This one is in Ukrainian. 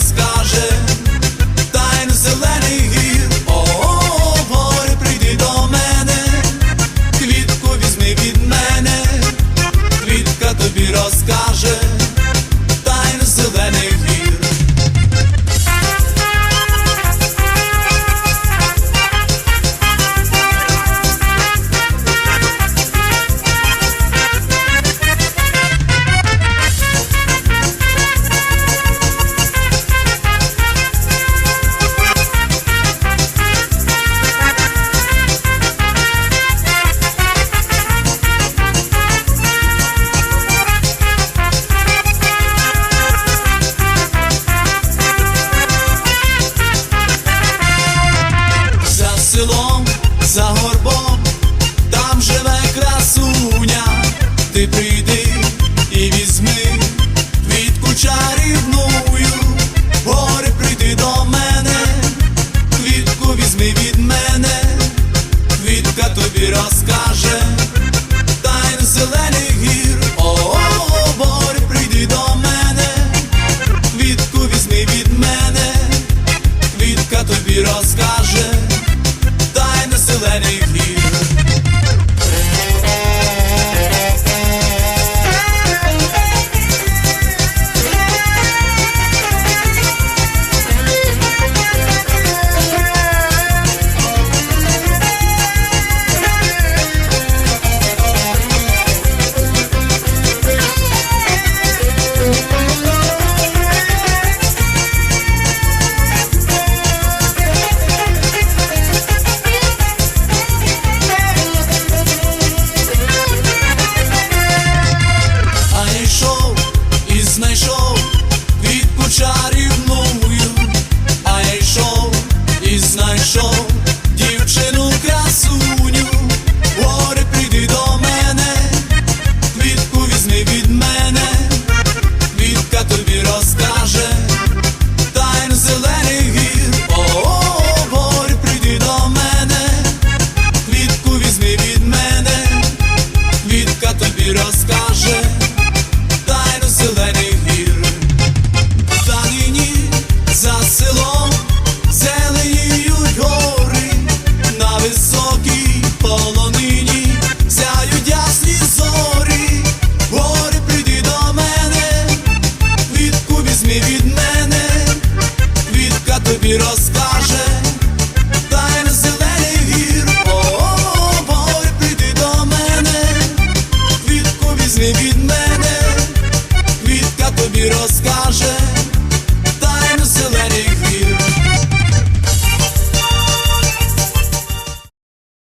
Oscar. Квітка тобі розкаже, тайн зелених гір, о, гори прийди до мене, квітку візьми від мене, квітка тобі розкаже, тайна зелених гір. Знайшов квітку чарівною, а я йшов і знайшов дівчину красуню, гори прийди до мене, квітку візьми від мене, квітка тобі розкаже, тайн зелених гір, о, гори прийди до мене, квітку візьми від мене, квітка тобі розкаже